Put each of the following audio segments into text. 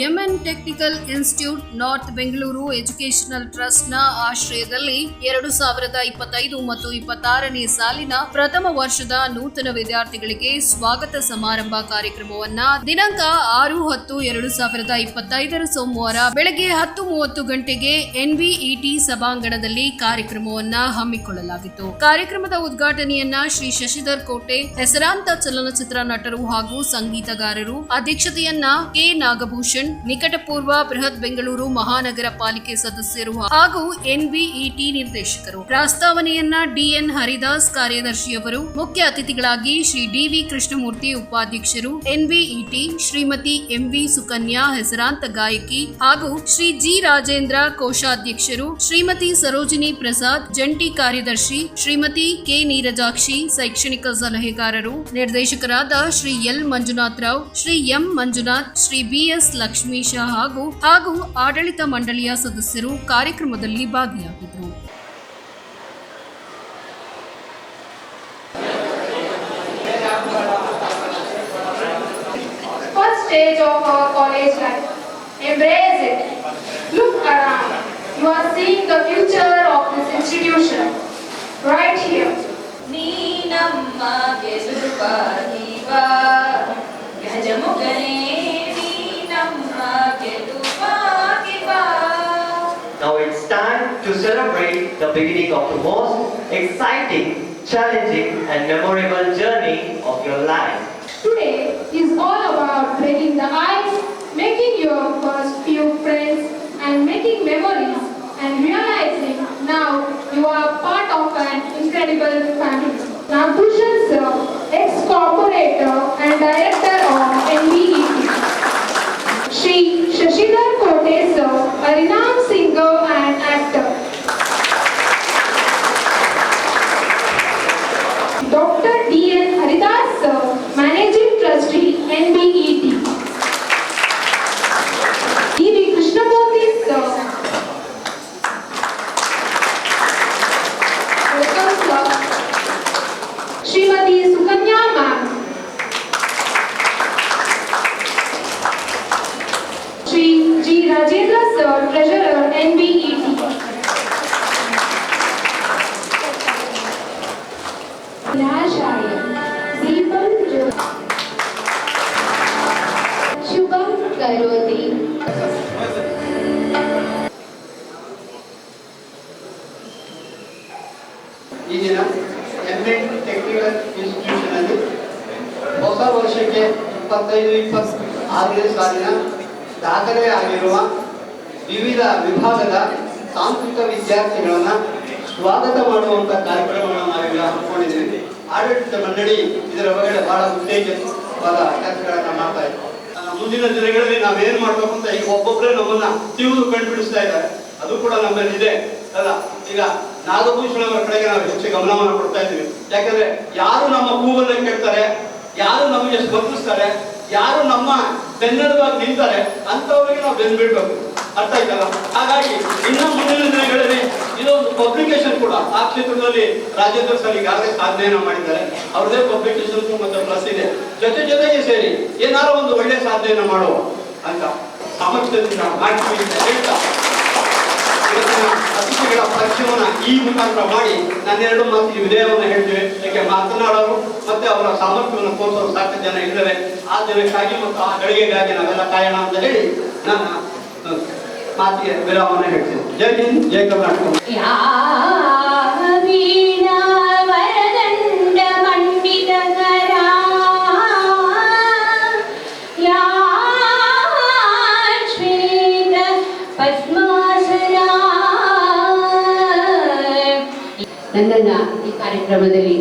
MN technical institute north Bengaluru ಎಜುಕೇಶನಲ್ನ ಆಶ್ರಯದಲ್ಲಿ ಎರಡು ಸಾವಿರದ ಇಪ್ಪತ್ತೈದು ಮತ್ತು ಇಪ್ಪತ್ತಾರನೇ ಸಾಲಿನ ಪ್ರಥಮ ವರ್ಷದ ನೂತನ ವಿದ್ಯಾರ್ಥಿಗಳಿಗೆ ಸ್ವಾಗತ ಸಮಾರಂಭ ಕಾರ್ಯಕ್ರಮವನ್ನ ದಿನಾಂಕ ಆರು ಹತ್ತು ಎರಡು ಸಾವಿರದ ಇಪ್ಪತ್ತೈದರ ಸೋಮವಾರ ಬೆಳಗ್ಗೆ ಹತ್ತು ಮೂವತ್ತು ಗಂಟೆಗೆ ಎನ್ಬಿಇಟಿ ಸಭಾಂಗಣದಲ್ಲಿ ಕಾರ್ಯಕ್ರಮವನ್ನ ಹಮ್ಮಿಕೊಳ್ಳಲಾಗಿತ್ತು. ಕಾರ್ಯಕ್ರಮದ ಉದ್ಘಾಟನೆಯನ್ನ ಶ್ರೀ ಶಶಿಧರ್ ಕೋಟೆ, ಹೆಸರಾಂತ ಚಲನಚಿತ್ರ ನಟರು ಹಾಗೂ ಸಂಗೀತಗಾರರು, ಅಧ್ಯಕ್ಷತೆಯನ್ನ ಕೆ ನಾಗಭೂಷಣ್ ನಿಕಟಪೂರ್ವ ಬೃಹತ್ ಬೆಂಗಳೂರು ಮಹಾನಗರ ಪಾಲಿಕೆ ಸದಸ್ಯರು ಹಾಗೂ ಎನ್ಬಿಇಟಿ ನಿರ್ದೇಶಕರು. ಪ್ರಸ್ತಾವನೆಯನ್ನ ಡಿಎನ್ ಹರಿದಾಸ್ ಕಾರ್ಯದರ್ಶಿಯವರು, ಮುಖ್ಯ ಅತಿಥಿಗಳಾಗಿ ಶ್ರೀ ಡಿವಿ ಕೃಷ್ಣಮೂರ್ತಿ ಉಪಾಧ್ಯಕ್ಷರು, ಎನ್ಬಿಇಟಿ ಶ್ರೀಮತಿ ಎಂವಿ ಸುಕನ್ಯಾ ಹೆಸರಾಂತ ಗಾಯಕಿ ಹಾಗೂ ಶ್ರೀ ಜಿ. ರಾಜೇಂದ್ರ ಕೋಶಾಧ್ಯಕ್ಷರು, ಶ್ರೀಮತಿ ಸರೋಜಿನಿ ಪ್ರಸಾದ್ ಜಂಟಿ ಕಾರ್ಯದರ್ಶಿ, ಶ್ರೀಮತಿ ಕೆ. ನೀರಜಾಕ್ಷಿ ಶೈಕ್ಷಣಿಕ ಸಲಹೆಗಾರರು, ನಿರ್ದೇಶಕರಾದ Shri L. Manjunath Rao, Shri M. Manjunath, Shri BS Lakshmisha ಹಾಗೂ ಹಾಗೂ ಆಡಳಿತ ಮಂಡಳಿಯ ಸದಸ್ಯರು ಕಾರ್ಯಕ್ರಮದಲ್ಲಿ ಭಾಗಿಯಾಗಿದ್ದರು. Spot stage of college right to celebrate the beginning of the most exciting, challenging and memorable journey of your life. Today is all about breaking the ice, making your first few friends and making memories and realizing now you are part of an incredible family. Now Bhushan sir, ex-corporator and director of NBET. Shri Shashidhar Kote sir, treasurer NBET. Nashaya, Deepam Shubham Karoti. ಇದೀನ M Ed technical institution ಅಲ್ಲಿ ಹೊಸ ವರ್ಷಕ್ಕೆ ಇಪ್ಪತ್ತೈದು ಇಪ್ಪತ್ತಾರನೇ ಸಾಲಿನ ದಾಖಲೆ ಆಗಿರುವ ವಿವಿಧ ವಿಭಾಗದ ತಾಂತ್ರಿಕ ವಿದ್ಯಾರ್ಥಿಗಳನ್ನ ಸ್ವಾಗತ ಮಾಡುವಂತಹ ಕಾರ್ಯಕ್ರಮವನ್ನು ನಾವೀಗ ಹಮ್ಮಿಕೊಂಡಿದ್ದೀವಿ. ಆಡಳಿತ ಮಂಡಳಿ ಇದರ ಬಗ್ಗೆ ಬಹಳ ಉತ್ತೇಜವಾದ ಕೆಲಸಗಳನ್ನ ಮಾಡ್ತಾ ಇದ್ದೀವಿ ಮುಂದಿನ ದಿನಗಳಲ್ಲಿ ನಾವೇನ್ ಮಾಡ್ಬೇಕು ಅಂತ ಈಗ ಒಬ್ಬೊಬ್ಬರೇ ನಮ್ಮನ್ನ ತಿಳಿದು ಕಂಡುಬಿಡಿಸ್ತಾ ಇದ್ದಾರೆ. ಅದು ಕೂಡ ನಮ್ಮಲ್ಲಿ ಇದೆ. ಅಲ್ಲ, ಈಗ ನಾಗಭೂಷಣ ಅವರ ಕಡೆಗೆ ನಾವು ಹೆಚ್ಚು ಗಮನವನ್ನು ಕೊಡ್ತಾ ಇದ್ದೀವಿ. ಯಾಕಂದ್ರೆ ಯಾರು ನಮ್ಮ ಹೂವನ್ನ ಕೇಳ್ತಾರೆ ಯಾರು ನಮಗೆ ಸ್ಪಂದಿಸ್ತಾರೆ, ಯಾರು ನಮ್ಮ ಬೆನ್ನೆಲುಬಾಗಿ ನಿಂತಾರೆ ಅಂತವರಿಗೆ ನಾವು ಬೆನ್ ಬಿಡ್ಬೇಕು ಅರ್ಥ ಆಯ್ತಲ್ಲ? ಹಾಗಾಗಿ ಇನ್ನು ಮುಂದಿನ ದಿನಗಳಲ್ಲಿ ಇದೊಂದು ಪಬ್ಲಿಕೇಶನ್ ಕೂಡ. ಆ ಕ್ಷೇತ್ರದಲ್ಲಿ ರಾಜೇಂದ್ರ ಸರ್ ಈಗಾಗಲೇ ಸಾಧನೆಯನ್ನ ಮಾಡಿದ್ದಾರೆ. ಅವ್ರದೇ ಪಬ್ಲಿಕೇಶನ್ ಮತ್ತೆ ಪ್ಲಸ್ ಇದೆ. ಜೊತೆ ಜೊತೆಗೆ ಸೇರಿ ಏನಾರ ಒಂದು ಒಳ್ಳೆ ಸಾಧನೆಯನ್ನ ಮಾಡುವ ಅಂತ ಸಾಮರ್ಥ್ಯದಿಂದ ಮಾಡ್ತೀವಿ ಅಂತ ಹೇಳ್ತಾ. ಇವತ್ತಿನ ಅತಿಥಿಗಳ ಪರಿಚಯವನ್ನ ಈ ಮುಖಾಂತರ ಮಾಡಿ ನನ್ನೆರಡು ಮಾತಿಗೆ ವಿಧೇಯವನ್ನು ಹೇಳ್ತೇವೆ ಯಾಕೆ ಮಾತನಾಡೋರು ಮತ್ತೆ ಅವರ ಸಾಮರ್ಥ್ಯವನ್ನು ತೋರಿಸಲು ಸಾಕಷ್ಟು ಜನ ಇದ್ದಾರೆ ಆ ದಿನಕ್ಕಾಗಿ ಮತ್ತು ಆ ಗಳಿಗೆಗಾಗಿ ನಾವೆಲ್ಲ ಕಾಯೋಣ ಅಂತ ಹೇಳಿ ನನ್ನ ಮಾತಿಗೆ ವಿರಾಮವನ್ನು ಹೇಳ್ತೇನೆ. ಜೈ ಹಿಂದ್, ಜೈ ಕರ್ನಾಟಕ. ಕಾರ್ಯಕ್ರಮದಲ್ಲಿ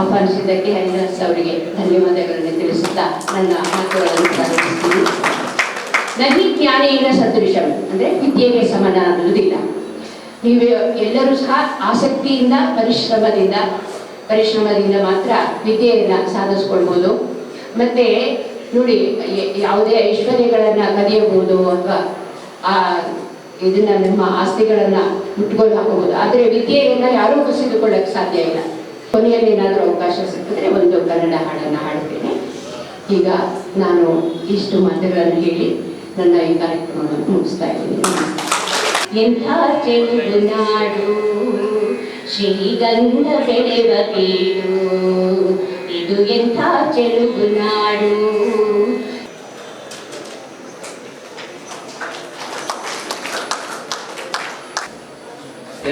ಆಹ್ವಾನಿಸಿದ್ದಕ್ಕೆ ಹರಿದಾಸ್ ಅವರಿಗೆ ಧನ್ಯವಾದಗಳನ್ನು ತಿಳಿಸುತ್ತಾ ನನ್ನ ಮಾತುಗಳನ್ನು ಪ್ರಾರಂಭಿಸ್ತೀನಿ ನಹಿ ಜ್ಞಾನೇನ ಸದೃಶಂ ಅಂದರೆ ವಿದ್ಯೆಗೆ ಸಮನ ಅನ್ನುವುದಿಲ್ಲ ನೀವು ಎಲ್ಲರೂ ಸಹ ಆಸಕ್ತಿಯಿಂದ, ಪರಿಶ್ರಮದಿಂದ ಪರಿಶ್ರಮದಿಂದ ಮಾತ್ರ ವಿದ್ಯೆಯನ್ನು ಸಾಧಿಸ್ಕೊಳ್ಬೋದು. ಮತ್ತೆ ನೋಡಿ ಯಾವುದೇ ಐಶ್ವರ್ಯಗಳನ್ನು ಕಲಿಯಬಹುದು ಅಥವಾ ಆ, ಇದನ್ನ, ನಮ್ಮ ಆಸ್ತಿಗಳನ್ನ ಮುಟ್ಕೊಂಡು ಹಾಕಬಹುದು. ಆದರೆ ವಿದ್ಯೆಯನ್ನ ಯಾರೂ ಕುಸಿದುಕೊಳ್ಳಕ್ ಸಾಧ್ಯ ಇಲ್ಲ. ಕೊನೆಯಲ್ಲಿ ಏನಾದರೂ ಅವಕಾಶ ಸಿಕ್ಕಿದ್ರೆ ಒಂದು ಕನ್ನಡ ಹಾಡನ್ನು ಹಾಡ್ತೇನೆ. ಈಗ ನಾನು ಇಷ್ಟು ಮಾತುಗಳನ್ನು ಹೇಳಿ ನನ್ನ ಈ ಕಾರ್ಯಕ್ರಮವನ್ನು ಮುಗಿಸ್ತಾ ಇದ್ದೀನಿ. ಎಂಥ ಚೆಲುವು ನಾಡು, ಶ್ರೀಗಂಧ ಬೆಳೆವ ಇದು ಎಂಥ ಚೆಲುಗು ನಾಡು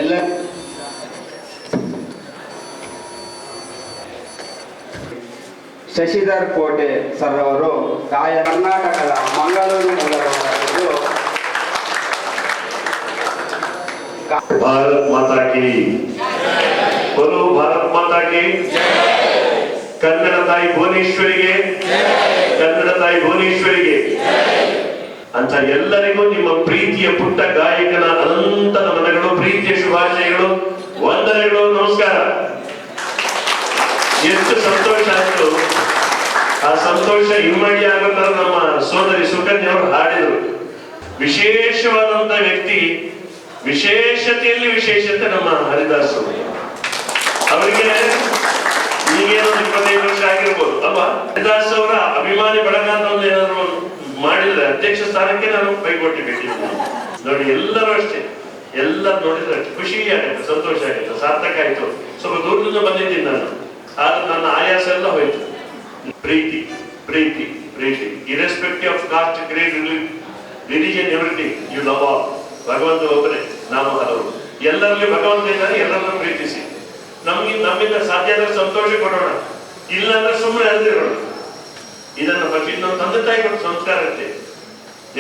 ಎಲ್ಲ ಶಶಿಧರ್ ಕೋಟೆ ಸರ್ ಅವರು ಗಾಯ ಕರ್ನಾಟಕದ ಮಂಗಳೂರು ಮೂಲದವರಾಗಿದ್ದು, ಭಾರತ್ ಮಾತಾ ಕಿ ಭಾರತ್ ಮಾತಾ ಕಿ ಕನ್ನಡ ತಾಯಿ ಭುವನೇಶ್ವರಿಗೆ ಕನ್ನಡ ತಾಯಿ ಭುವನೇಶ್ವರಿಗೆ ಅಂತ ಎಲ್ಲರಿಗೂ ನಿಮ್ಮ ಪ್ರೀತಿಯ ಪುಟ್ಟ ಗಾಯಕನ ಅನಂತ ನಮನಗಳು, ಪ್ರೀತಿಯ ಶುಭಾಶಯಗಳು, ವಂದನೆಗಳು, ನಮಸ್ಕಾರ. ಎಷ್ಟು ಸಂತೋಷ ಆಯಿತು ಸಂತೋಷ ಇಮ್ಮಡಿ ಆಗುತ್ತ ನಮ್ಮ ಸೋದರಿ ಸುಕನ್ಯವರು ಹಾಡಿದರು. ವಿಶೇಷವಾದಂತ ವ್ಯಕ್ತಿ, ವಿಶೇಷತೆಯಲ್ಲಿ ವಿಶೇಷತೆ ನಮ್ಮ ಹರಿದಾಸ ಅವರು. ಅವರಿಗೆ ಈಗೇನೋ ಇಪ್ಪತ್ತೈದು ವರ್ಷ ಆಗಿರ್ಬೋದು. ಅಲ್ವಾ ಹರಿದಾಸ್ ಅವರ ಅಭಿಮಾನಿ ಬಳಗ ಒಂದು ಏನಾದ್ರು ಮಾಡಿದ್ರೆ ಅಧ್ಯಕ್ಷ ಸ್ಥಾನಕ್ಕೆ ನಾನು ಕೈಗೊಟ್ಟಿದ್ದೀನಿ ನೋಡಿ, ಎಲ್ಲರೂ ಅಷ್ಟೇ. ಎಲ್ಲ ನೋಡಿದ್ರೆ ಖುಷಿ ಆಗುತ್ತೆ ಸಂತೋಷ ಆಗುತ್ತೆ ಸಾರ್ಥಕ ಆಯ್ತು. ಸ್ವಲ್ಪ ದೂರದಿಂದ ಬಂದಿದ್ದೀನಿ ನಾನು. ಆದ್ರೆ ನನ್ನ ಆಯಾಸ ಎಲ್ಲ ಹೋಯ್ತು. ಪ್ರೀತಿ ಪ್ರೀತಿ ಪ್ರೀತಿ irrespective of caste creed religion everything you love all ಭಗವಂತ ಒಬ್ಬನೇ ನಾವು ಹಲವರು. ಎಲ್ಲರಲ್ಲಿ ಭಗವಂತ ಇದ್ದಾರೆ, ಎಲ್ಲರನ್ನೂ ಪ್ರೀತಿಸಿ. ನಮ್ಗೆ, ನಮ್ಮಿಂದ ಸಾಧ್ಯ ಆದ್ರೆ ಸಂತೋಷ ಕೊಡೋಣ. ಇಲ್ಲ ಅಂದ್ರೆ ಸುಮ್ಮನೆ ಅಲ್ದಿರೋಣ. ಇದನ್ನ ಭಕ್ತಿ, ನಮ್ಮ ತಂದೆ ತಾಯಿ ಕೊಟ್ಟು ಸಂಸ್ಕಾರ ಇರುತ್ತೆ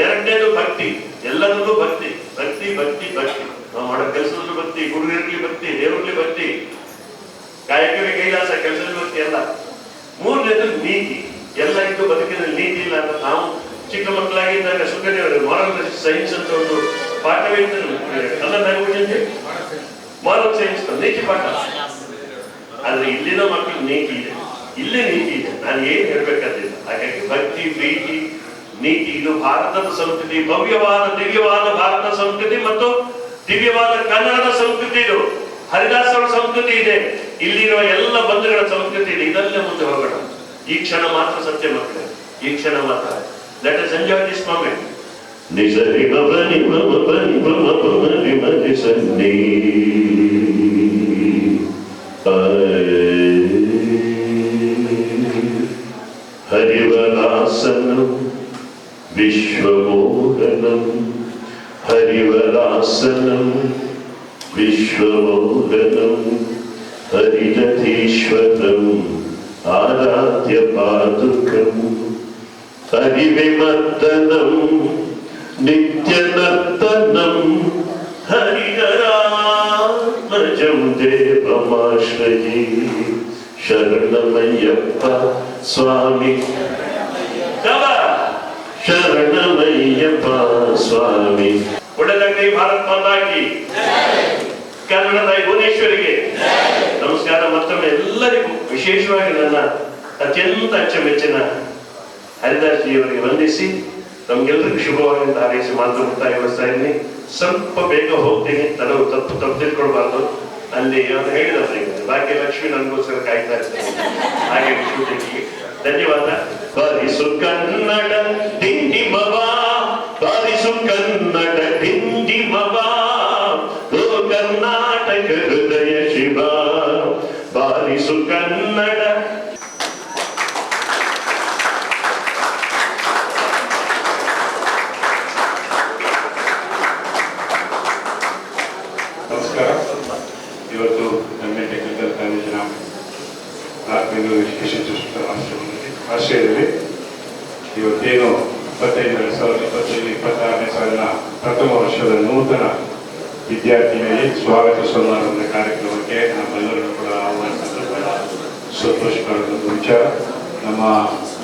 ಎರಡನೇದು ಭಕ್ತಿ ಎಲ್ಲದರಲ್ಲೂ ಭಕ್ತಿ. ಭಕ್ತಿ ಭಕ್ತಿ ಭಕ್ತಿ. ನಾವು ಮಾಡೋ ಕೆಲಸದಲ್ಲೂ ಭಕ್ತಿ ಗುರುವಿರ್ಲಿ ಭಕ್ತಿ ದೇವರಲ್ಲಿ ಭಕ್ತಿ. ಕಾಯಕವೇ ಕೈಲಾಸ ಕೆಲಸದಲ್ಲಿ ಭಕ್ತಿ ಎಲ್ಲ ಮೂರನೇದು ನೀತಿ. ಎಲ್ಲ ಇದ್ದು ಬದುಕಿನಲ್ಲಿ ನೀತಿ ಇಲ್ಲ ಅಂತ ನಾವು ಚಿಕ್ಕ ಮಕ್ಕಳಾಗಿದ್ದಾಗ ಸುಖದೇವರು ಮಾರಲ್ ಸೈನ್ಸ್ ಅಂತ ಒಂದು ಪಾಠವೇ ಕನ್ನಡ ಲ್ಯಾಂಗ್ವೇಜ್ ಮಾರಲ್ ಸೈನ್ಸ್ ನೀತಿ ಪಾಠ. ಆದ್ರೆ ಇಲ್ಲಿನ ಮಕ್ಕಳು ನೀತಿ ಇದೆ. ಇಲ್ಲೇ ನೀತಿ ಇದೆ. ನಾನು ಏನ್ ಹೇಳ್ಬೇಕಾದಿಲ್ಲ ಹಾಗಾಗಿ ಭಕ್ತಿ, ಪ್ರೀತಿ, ನೀತಿ, ಇದು ಭಾರತದ ಸಂಸ್ಕೃತಿ, ಭವ್ಯವಾದ, ದಿವ್ಯವಾದ ಭಾರತ ಸಂಸ್ಕೃತಿ ಮತ್ತು ದಿವ್ಯವಾದ ಕನ್ನಡದ ಸಂಸ್ಕೃತಿ ಇದು. ಹರಿದಾಸ್ ಅವರ ಸಂಸ್ಕೃತಿ ಇದೆ. ಇಲ್ಲಿರುವ ಎಲ್ಲ ಬಂಧುಗಳ ಸಂಸ್ಕೃತಿ ಇದೆ ಇದಲ್ಲೇ ಮುಂದೆ ಹೋಗೋಣ. ಈ ಕ್ಷಣ ಮಾತ್ರ ಸತ್ಯ ಮಕ್ಕಳೇ, ಈ ಕ್ಷಣ ಮಾತ್ರ. Let us enjoy this moment ನಿಜ ಸನ್ನಿ. ಬನಿ ವಿಶ್ವಮೋಹನಂ. ಹರಿವದಾಸನಂ ಮಮ हरिरथीश्वरम् आराध्यपादुकम् हरिविमर्दनम् नित्यनर्तनम् हरिहरात्मजम् देवमाश्रये शरणमय्यप्प स्वामि शरणम् ತಾಯಿ ಭುವನೇಶ್ವರಿಗೆ. ನಮಸ್ಕಾರ, ಮತ್ತೊಮ್ಮೆ ಎಲ್ಲರಿಗೂ ವಿಶೇಷವಾಗಿ ನನ್ನ ಅತ್ಯಂತ ಅಚ್ಚುಮೆಚ್ಚಿನ ಹರಿದಾಸ್ ಜಿಯವರಿಗೆ ವಂದಿಸಿ ನಮ್ಗೆಲ್ಲರಿಗೂ ಶುಭವಾಗಿ ಅಂತ ಹಾರೈಸಿ ಮಾತು ಮುಕ್ತಾಯ ಗೊಳಿಸ್ತಾ ಇದ್ದೀನಿ. ಸ್ವಲ್ಪ ಬೇಗ ಹೋಗ್ತೀನಿ, ತಲವು ತಪ್ಪು ತಪ್ಪು ತಿಳ್ಕೊಳ್ಬಾರ್ದು ಅಲ್ಲಿ ಅವನು ಹೇಳಿದವರಿಗೆ ಭಾಗ್ಯ ಲಕ್ಷ್ಮಿ ನನಗೋಸ್ಕರ ಕಾಯ್ತಾ ಇರ್ತೀನಿ ಹಾಗೆ ಧನ್ಯವಾದ. ಬಾರಿಸು ಕನ್ನಡ ದಿಂಡಿ ಬಬಾ ಬಾರಿಸು ಕನ್ನಡ ದಿಂಡಿ ಕರ್ನಾಟಕ ಹೃದಯ ಶಿವ, ಬಾರಿಸು ಕನ್ನಡ. ನಮಸ್ಕಾರ. ಇವತ್ತು ನಮ್ಮ ಟೆಕ್ನಿಕಲ್ ಕಾಲೇಜಿನ ಬೆಂಗಳೂರು ಎಜುಕೇಶನ್ ಆಶ್ರಯದಲ್ಲಿ ಇವತ್ತೇನು ಇಪ್ಪತ್ತೈದು ಎರಡು ಸಾವಿರದ ಇಪ್ಪತ್ತೈದು ಇಪ್ಪತ್ತಾರನೇ ಸಾಲಿನ ಪ್ರಥಮ ವರ್ಷದ ನೂತನ ವಿದ್ಯಾರ್ಥಿಗಳಿಗೆ ಸ್ವಾಗತ ಸಮಾರಂಭದ ಕಾರ್ಯಕ್ರಮಕ್ಕೆ ನಮ್ಮೆಲ್ಲರನ್ನು ಕೂಡ ಆಹ್ವಾನಿಸಿದ್ರು ಬಹಳ ವಿಚಾರ. ನಮ್ಮ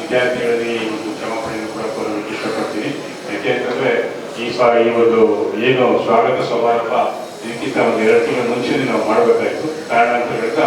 ವಿದ್ಯಾರ್ಥಿಗಳಲ್ಲಿ ಒಂದು ಕ್ಷಮಾಪಣೆಯನ್ನು ಕೂಡ ಕೋರಲಿಕ್ಕೆ ಇಷ್ಟಪಡ್ತೀನಿ. ಯಾಕೆಂತಂದರೆ ಈ ಸ, ಈ ಒಂದು ಏನು ಸ್ವಾಗತ ಸಮಾರಂಭ ಇದಕ್ಕಿಂತ ಒಂದು ಎರಡು ತಿಂಗಳ ಮುಂಚೆನೇ ನಾವು ಮಾಡಬೇಕಾಯ್ತು. ಕಾರಣ ಅಂತ ಹೇಳ್ತಾ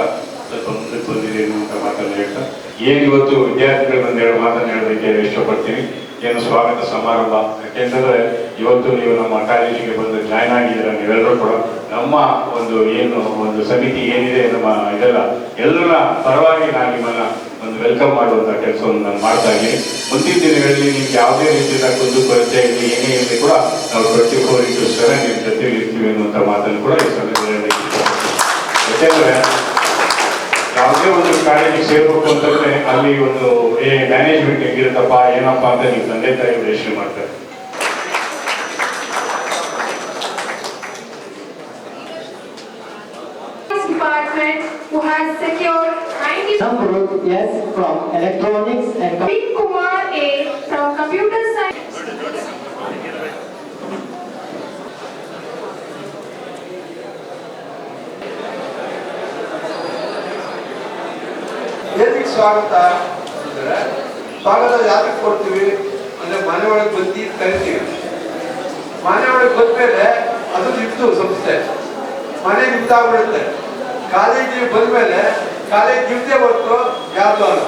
ಸ್ವಲ್ಪ ಬಂದಿದೆ ಅನ್ನುವಂಥ ಮಾತನ್ನು ಹೇಳ್ತಾ, ಏನು ಇವತ್ತು ವಿದ್ಯಾರ್ಥಿಗಳು ಬಂದೇಳು ಮಾತನ್ನು ಹೇಳೋದಕ್ಕೆ ಇಷ್ಟಪಡ್ತೀನಿ. ಏನು ಸ್ವಾಗತ ಸಮಾರಂಭ. ಯಾಕೆಂದರೆ ಇವತ್ತು ನೀವು ನಮ್ಮ ಕಾಲೇಜಿಗೆ ಬಂದು ಜಾಯ್ನ್ ಆಗಿದ್ದೀರ ನೀವೆಲ್ಲರೂ ಕೂಡ, ನಮ್ಮ ಒಂದು ಏನು, ಒಂದು ಸಮಿತಿ ಏನಿದೆ ನಮ್ಮ ಇದೆಲ್ಲ ಎಲ್ಲರ ಪರವಾಗಿ ನಾನು ನಿಮ್ಮನ್ನ ಒಂದು ವೆಲ್ಕಮ್ ಮಾಡುವಂಥ ಕೆಲಸವನ್ನು ನಾನು ಮಾಡ್ತಾ ಇದ್ದೀನಿ. ಮುಂದಿನ ದಿನಗಳಲ್ಲಿ ನಿಮ್ಗೆ ಯಾವುದೇ ರೀತಿಯ ಕುಂದು ಕೊರತೆ ಇರಲಿ, ಏನೇ ಇರಲಿ ಕೂಡ ನಾವು ಟ್ವೆಂಟಿ ಫೋರ್ ಇಂಟು ಸೆವೆನ್ ನಿಮ್ಮ ಜೊತೆಲಿ ಇರ್ತೀವಿ ಅನ್ನುವಂಥ ಮಾತನ್ನು ಕೂಡ ಈ ಸಮಯದಲ್ಲಿ ಯಾಕೆಂದ್ರೆ ಯಾವುದೇ ಒಂದು ಕಾಲೇಜಿಗೆ ಸೇರ್ಬೇಕು ಅಂತಂದ್ರೆ ಅಲ್ಲಿ ಒಂದು ಏ ಮ್ಯಾನೇಜ್ಮೆಂಟ್ ಹೆಂಗಿರುತ್ತಪ್ಪ ಏನಪ್ಪ ಅಂತ ನೀವು ತಂದೆ ತಾಯಿ ಯೋಚನೆ ಮಾಡ್ತಾರೆ department who has secured 90 Some group yes from electronics and Pink Kumar A from computer science. ಸ್ವಾಗತ ಅಂದ್ರೆ ಸ್ವಾಗತ ಯಾತಕ್ಕೆ ಕೊಡ್ತೀವಿ, ಅಂದ್ರೆ ಮನೆ ಒಳಗೆ ಬಂದು ಕರಿತೀವಿ. ಮನೆ ಒಳಗೆ ಬಂದ್ಮೇಲೆ ಅದು ನಿಮ್ದು ಸಂಸ್ಥೆ. ಮನೆ ನಿಮ್ದಾಗ್ಬಿಡುತ್ತೆ ಕಾಲೇಜಿಗೆ ಬಂದ್ಮೇಲೆ ಕಾಲೇಜ್ ನಿಮ್ದೇ ಹೊರತು ಯಾರ್ದು ಅಲ್ಲ.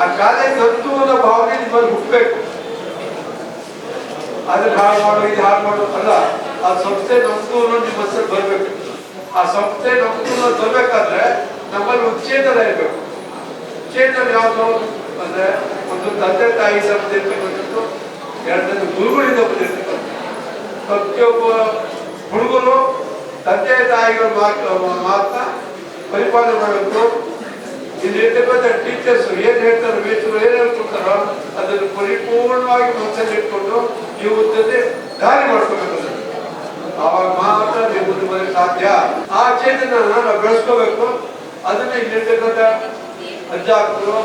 ಆ ಕಾಲೇಜ್ ಹೊತ್ತು ಅನ್ನೋ ಭಾವನೆ ನಿಮ್ಮಲ್ಲಿ ಹುಟ್ಟಬೇಕು. ಅದನ್ನ ಹಾಳು ಮಾಡು, ಇದು ಹಾಳು ಮಾಡು ಅಲ್ಲ. ಆ ಸಂಸ್ಥೆ ನಮ್ದು ಅನ್ನೋ ನಿಮ್ಮ ಬರಬೇಕು. ಆ ಸಂಸ್ಥೆ ನಮ್ದು ಅನ್ನೋದು ಬರ್ಬೇಕಾದ್ರೆ ನಮ್ಮಲ್ಲಿ ಉಚ್ಚೇತನ ಇರಬೇಕು. ಚೇತನ ಯಾವುದು ಅಂದ್ರೆ ಒಂದು ತಂದೆ ತಾಯಿ ಇರ್ತಕ್ಕಂಥದ್ದು ಎರಡನೇ ಗುರುಗಳಿಂದ ಬಂದಿರ್ತಕ್ಕಂಥ ಪ್ರತಿಯೊಬ್ಬ ಹುಡುಗರು ತಂದೆ ತಾಯಿಗಳ ಮಾತು ಮಾತನ್ನ ಪರಿಪಾಲನೆ ಮಾಡಬೇಕು. ಇಲ್ಲಿ ಇರ್ತಕ್ಕಂಥ ಟೀಚರ್ಸ್ ಏನ್ ಹೇಳ್ತಾರೆ ಮೇಚರು ಏನ್ ಹೇಳ್ಕೊಡ್ತಾರೋ, ಅದನ್ನು ಪರಿಪೂರ್ಣವಾಗಿ ಮನಸ್ಸಲ್ಲಿ ಇಟ್ಕೊಂಡು ನೀವು ಜೊತೆ ದಾರಿ ಮಾಡ್ಕೋಬೇಕು ಅವಾಗ ಮಾತ್ರ ನೀವು ಮುಂದೆ ಸಾಧ್ಯ. ಆ ಚೇತನ ನಾವು ಬೆಳೆಸ್ಕೋಬೇಕು. ಅದನ್ನ ಇಲ್ಲಿರ್ತಕ್ಕಂಥ ಅಜ್ಜಾಕರು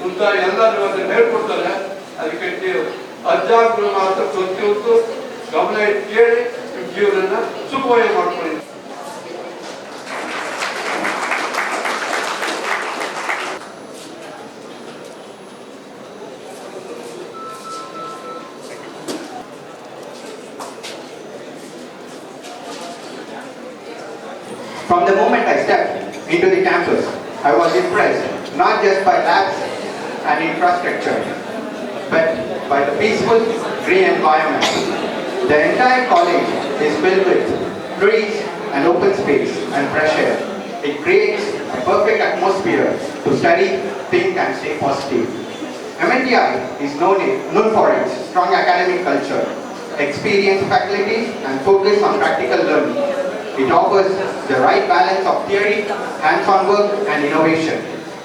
ಮುಂತ ಎಲ್ಲರೂ ಅದನ್ನ ಹೇಳ್ಕೊಡ್ತಾರೆ ಅದಕ್ಕೆ ನೀವು ಅಜ್ಜಾಕರು ಮಾತ್ರ ಪ್ರತಿಯೊಂದು ಗಮನ ಇಟ್ಟು ಕೇಳಿ ನಿಮ್ಮ ಜೀವನನ ಸುಖಮಯ ಮಾಡ್ಕೊಳ್ಳಿ From the moment I stepped into the campus, I was impressed not just by labs and infrastructure, but by the peaceful green environment. The entire college is filled with trees and open space and fresh air. It creates a perfect atmosphere to study, think and stay positive. MNTI is known, known for its strong academic culture, experienced faculty and focus on practical learning. It offers the right balance of theory, hands-on work and innovation.